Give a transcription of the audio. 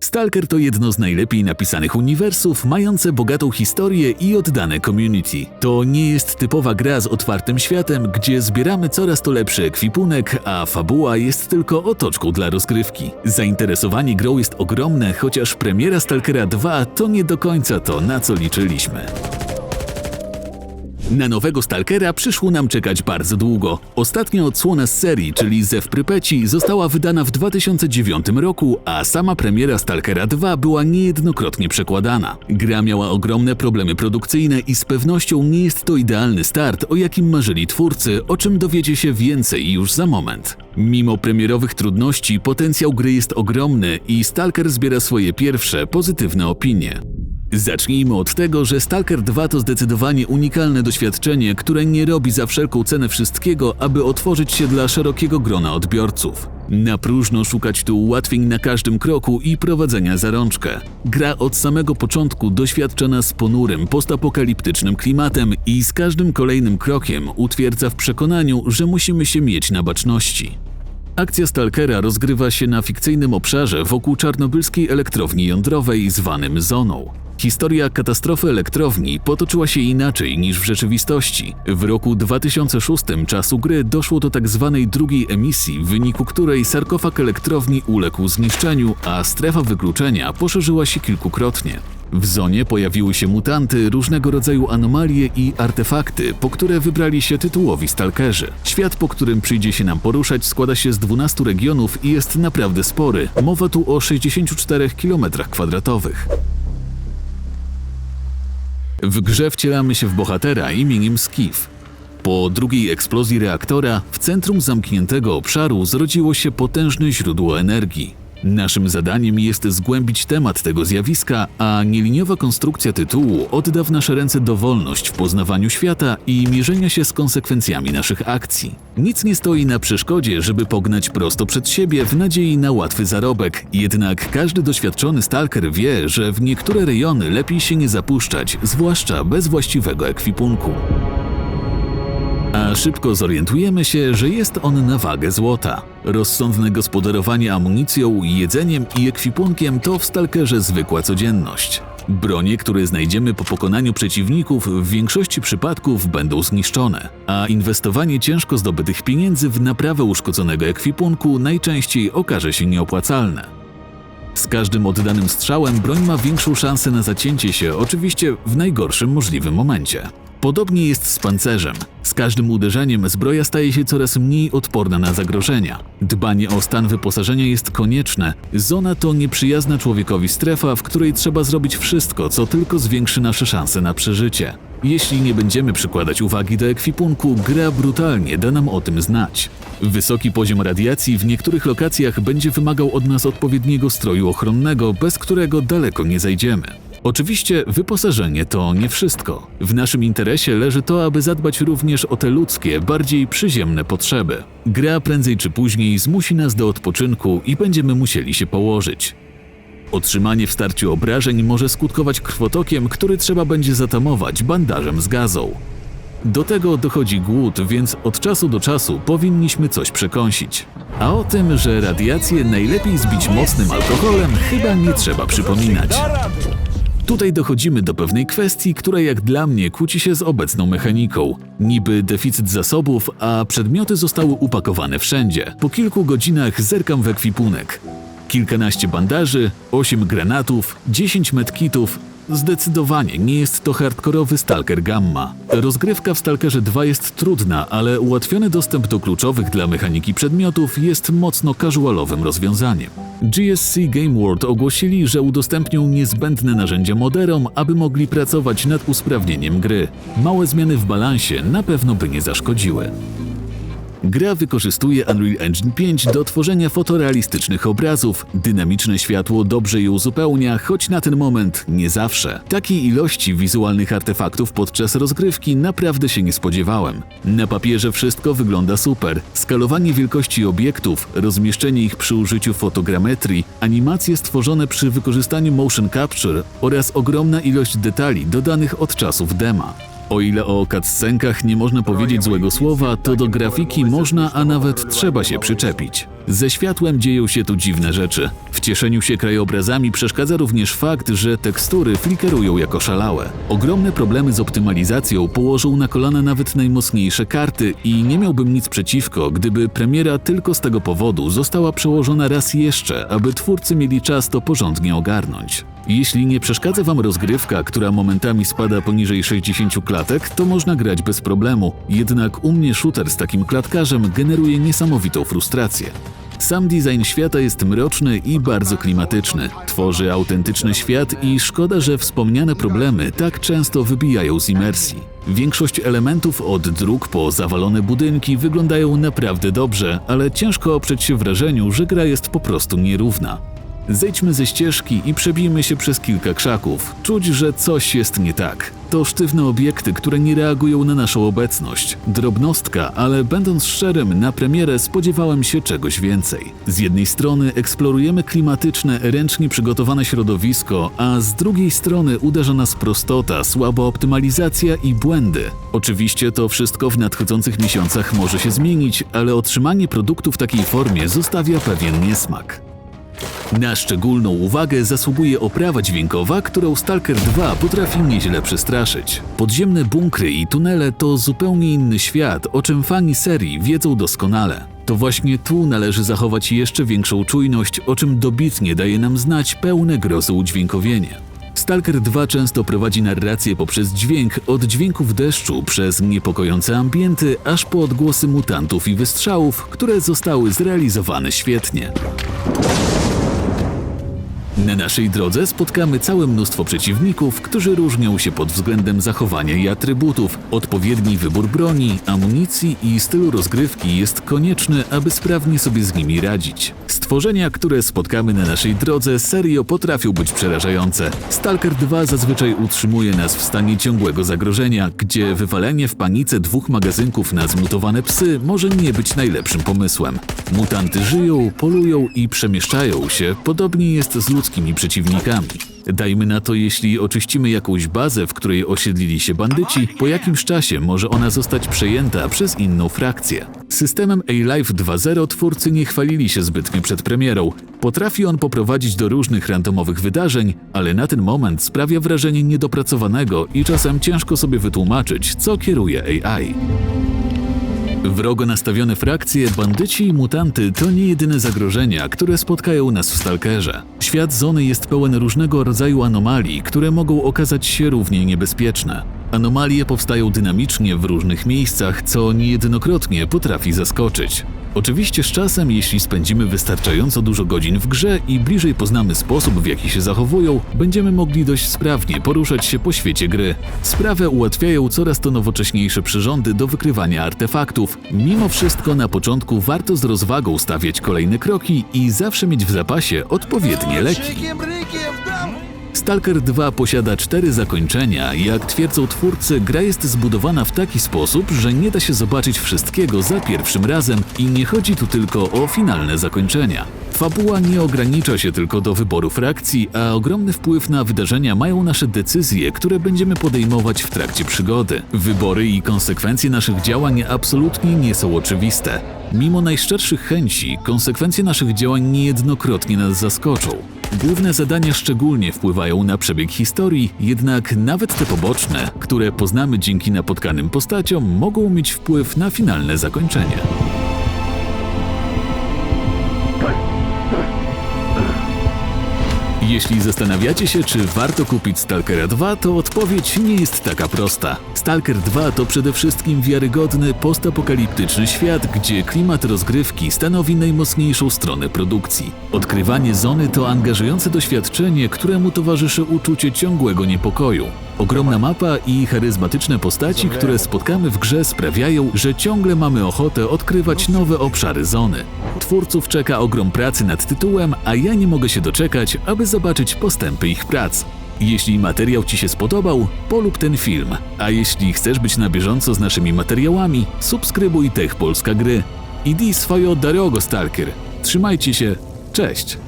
Stalker to jedno z najlepiej napisanych uniwersów, mające bogatą historię i oddane community. To nie jest typowa gra z otwartym światem, gdzie zbieramy coraz to lepszy ekwipunek, a fabuła jest tylko otoczką dla rozgrywki. Zainteresowanie grą jest ogromne, chociaż premiera Stalkera 2 to nie do końca to, na co liczyliśmy. Na nowego Stalkera przyszło nam czekać bardzo długo. Ostatnia odsłona z serii, czyli Zew Prypeci, została wydana w 2009 roku, a sama premiera Stalkera 2 była niejednokrotnie przekładana. Gra miała ogromne problemy produkcyjne i z pewnością nie jest to idealny start, o jakim marzyli twórcy, o czym dowiecie się więcej już za moment. Mimo premierowych trudności, potencjał gry jest ogromny i Stalker zbiera swoje pierwsze pozytywne opinie. Zacznijmy od tego, że Stalker 2 to zdecydowanie unikalne doświadczenie, które nie robi za wszelką cenę wszystkiego, aby otworzyć się dla szerokiego grona odbiorców. Na próżno szukać tu ułatwień na każdym kroku i prowadzenia za rączkę. Gra od samego początku doświadcza nas ponurym, postapokaliptycznym klimatem i z każdym kolejnym krokiem utwierdza w przekonaniu, że musimy się mieć na baczności. Akcja Stalkera rozgrywa się na fikcyjnym obszarze wokół czarnobylskiej elektrowni jądrowej zwanym Zoną. Historia katastrofy elektrowni potoczyła się inaczej niż w rzeczywistości. W roku 2006 czasu gry doszło do tak zwanej drugiej emisji, w wyniku której sarkofag elektrowni uległ zniszczeniu, a strefa wykluczenia poszerzyła się kilkukrotnie. W zonie pojawiły się mutanty, różnego rodzaju anomalie i artefakty, po które wybrali się tytułowi stalkerzy. Świat, po którym przyjdzie się nam poruszać, składa się z 12 regionów i jest naprawdę spory. Mowa tu o 64 km2. W grze wcielamy się w bohatera imieniem Skiff. Po drugiej eksplozji reaktora w centrum zamkniętego obszaru zrodziło się potężne źródło energii. Naszym zadaniem jest zgłębić temat tego zjawiska, a nieliniowa konstrukcja tytułu odda w nasze ręce dowolność w poznawaniu świata i mierzenia się z konsekwencjami naszych akcji. Nic nie stoi na przeszkodzie, żeby pognać prosto przed siebie w nadziei na łatwy zarobek, jednak każdy doświadczony stalker wie, że w niektóre rejony lepiej się nie zapuszczać, zwłaszcza bez właściwego ekwipunku. A szybko zorientujemy się, że jest on na wagę złota. Rozsądne gospodarowanie amunicją, jedzeniem i ekwipunkiem to w stalkerze zwykła codzienność. Bronie, które znajdziemy po pokonaniu przeciwników, w większości przypadków będą zniszczone, a inwestowanie ciężko zdobytych pieniędzy w naprawę uszkodzonego ekwipunku najczęściej okaże się nieopłacalne. Z każdym oddanym strzałem broń ma większą szansę na zacięcie się, oczywiście w najgorszym możliwym momencie. Podobnie jest z pancerzem. Z każdym uderzeniem zbroja staje się coraz mniej odporna na zagrożenia. Dbanie o stan wyposażenia jest konieczne. Zona to nieprzyjazna człowiekowi strefa, w której trzeba zrobić wszystko, co tylko zwiększy nasze szanse na przeżycie. Jeśli nie będziemy przykładać uwagi do ekwipunku, gra brutalnie da nam o tym znać. Wysoki poziom radiacji w niektórych lokacjach będzie wymagał od nas odpowiedniego stroju ochronnego, bez którego daleko nie zajdziemy. Oczywiście wyposażenie to nie wszystko. W naszym interesie leży to, aby zadbać również o te ludzkie, bardziej przyziemne potrzeby. Gra prędzej czy później zmusi nas do odpoczynku i będziemy musieli się położyć. Otrzymanie w starciu obrażeń może skutkować krwotokiem, który trzeba będzie zatamować bandażem z gazą. Do tego dochodzi głód, więc od czasu do czasu powinniśmy coś przekąsić. A o tym, że radiację najlepiej zbić mocnym alkoholem, chyba nie trzeba przypominać. Tutaj dochodzimy do pewnej kwestii, która jak dla mnie kłóci się z obecną mechaniką. Niby deficyt zasobów, a przedmioty zostały upakowane wszędzie. Po kilku godzinach zerkam w ekwipunek. Kilkanaście bandaży, 8 granatów, 10 medkitów. Zdecydowanie nie jest to hardkorowy Stalker Gamma. Rozgrywka w Stalkerze 2 jest trudna, ale ułatwiony dostęp do kluczowych dla mechaniki przedmiotów jest mocno casualowym rozwiązaniem. GSC Game World ogłosili, że udostępnią niezbędne narzędzia moderom, aby mogli pracować nad usprawnieniem gry. Małe zmiany w balansie na pewno by nie zaszkodziły. Gra wykorzystuje Unreal Engine 5 do tworzenia fotorealistycznych obrazów. Dynamiczne światło dobrze je uzupełnia, choć na ten moment nie zawsze. Takiej ilości wizualnych artefaktów podczas rozgrywki naprawdę się nie spodziewałem. Na papierze wszystko wygląda super. Skalowanie wielkości obiektów, rozmieszczenie ich przy użyciu fotogrametrii, animacje stworzone przy wykorzystaniu motion capture oraz ogromna ilość detali dodanych od czasów dema. O ile o cutscenkach nie można powiedzieć złego słowa, to do grafiki można, a nawet trzeba się przyczepić. Ze światłem dzieją się tu dziwne rzeczy. W cieszeniu się krajobrazami przeszkadza również fakt, że tekstury flikerują jako szalałe. Ogromne problemy z optymalizacją położą na kolana nawet najmocniejsze karty i nie miałbym nic przeciwko, gdyby premiera tylko z tego powodu została przełożona raz jeszcze, aby twórcy mieli czas to porządnie ogarnąć. Jeśli nie przeszkadza Wam rozgrywka, która momentami spada poniżej 60 klatek, to można grać bez problemu, jednak u mnie shooter z takim klatkarzem generuje niesamowitą frustrację. Sam design świata jest mroczny i bardzo klimatyczny. Tworzy autentyczny świat i szkoda, że wspomniane problemy tak często wybijają z imersji. Większość elementów od dróg po zawalone budynki wyglądają naprawdę dobrze, ale ciężko oprzeć się wrażeniu, że gra jest po prostu nierówna. Zejdźmy ze ścieżki i przebijmy się przez kilka krzaków. Czuć, że coś jest nie tak. To sztywne obiekty, które nie reagują na naszą obecność. Drobnostka, ale będąc szczerym, na premierę spodziewałem się czegoś więcej. Z jednej strony eksplorujemy klimatyczne, ręcznie przygotowane środowisko, a z drugiej strony uderza nas prostota, słaba optymalizacja i błędy. Oczywiście to wszystko w nadchodzących miesiącach może się zmienić, ale otrzymanie produktu w takiej formie zostawia pewien niesmak. Na szczególną uwagę zasługuje oprawa dźwiękowa, którą Stalker 2 potrafi nieźle przestraszyć. Podziemne bunkry i tunele to zupełnie inny świat, o czym fani serii wiedzą doskonale. To właśnie tu należy zachować jeszcze większą czujność, o czym dobitnie daje nam znać pełne grozy udźwiękowienie. Stalker 2 często prowadzi narrację poprzez dźwięk, od dźwięków deszczu przez niepokojące ambienty, aż po odgłosy mutantów i wystrzałów, które zostały zrealizowane świetnie. Na naszej drodze spotkamy całe mnóstwo przeciwników, którzy różnią się pod względem zachowania i atrybutów. Odpowiedni wybór broni, amunicji i stylu rozgrywki jest konieczny, aby sprawnie sobie z nimi radzić. Stworzenia, które spotkamy na naszej drodze, serio potrafią być przerażające. Stalker 2 zazwyczaj utrzymuje nas w stanie ciągłego zagrożenia, gdzie wywalenie w panice dwóch magazynków na zmutowane psy może nie być najlepszym pomysłem. Mutanty żyją, polują i przemieszczają się, podobnie jest z ludzkimi przeciwnikami. Dajmy na to, jeśli oczyścimy jakąś bazę, w której osiedlili się bandyci, po jakimś czasie może ona zostać przejęta przez inną frakcję. Systemem A-Life 2.0 twórcy nie chwalili się zbytnio przed premierą. Potrafi on poprowadzić do różnych randomowych wydarzeń, ale na ten moment sprawia wrażenie niedopracowanego i czasem ciężko sobie wytłumaczyć, co kieruje AI. Wrogo nastawione frakcje, bandyci i mutanty to nie jedyne zagrożenia, które spotkają nas w Stalkerze. Świat Zony jest pełen różnego rodzaju anomalii, które mogą okazać się równie niebezpieczne. Anomalie powstają dynamicznie w różnych miejscach, co niejednokrotnie potrafi zaskoczyć. Oczywiście z czasem, jeśli spędzimy wystarczająco dużo godzin w grze i bliżej poznamy sposób, w jaki się zachowują, będziemy mogli dość sprawnie poruszać się po świecie gry. Sprawę ułatwiają coraz to nowocześniejsze przyrządy do wykrywania artefaktów. Mimo wszystko na początku warto z rozwagą stawiać kolejne kroki i zawsze mieć w zapasie odpowiednie leki. Stalker 2 posiada cztery zakończenia i jak twierdzą twórcy, gra jest zbudowana w taki sposób, że nie da się zobaczyć wszystkiego za pierwszym razem i nie chodzi tu tylko o finalne zakończenia. Fabuła nie ogranicza się tylko do wyboru frakcji, a ogromny wpływ na wydarzenia mają nasze decyzje, które będziemy podejmować w trakcie przygody. Wybory i konsekwencje naszych działań absolutnie nie są oczywiste. Mimo najszczerszych chęci, konsekwencje naszych działań niejednokrotnie nas zaskoczą. Główne zadania szczególnie wpływają na przebieg historii, jednak nawet te poboczne, które poznamy dzięki napotkanym postaciom, mogą mieć wpływ na finalne zakończenie. Jeśli zastanawiacie się, czy warto kupić Stalkera 2, to odpowiedź nie jest taka prosta. Stalker 2 to przede wszystkim wiarygodny, postapokaliptyczny świat, gdzie klimat rozgrywki stanowi najmocniejszą stronę produkcji. Odkrywanie zony to angażujące doświadczenie, któremu towarzyszy uczucie ciągłego niepokoju. Ogromna mapa i charyzmatyczne postaci, które spotkamy w grze sprawiają, że ciągle mamy ochotę odkrywać nowe obszary zony. Twórców czeka ogrom pracy nad tytułem, a ja nie mogę się doczekać, aby zobaczyć postępy ich prac. Jeśli materiał Ci się spodobał, polub ten film, a jeśli chcesz być na bieżąco z naszymi materiałami, subskrybuj Tech Polska Gry. Idi swoją drogo, Stalker. Trzymajcie się, cześć!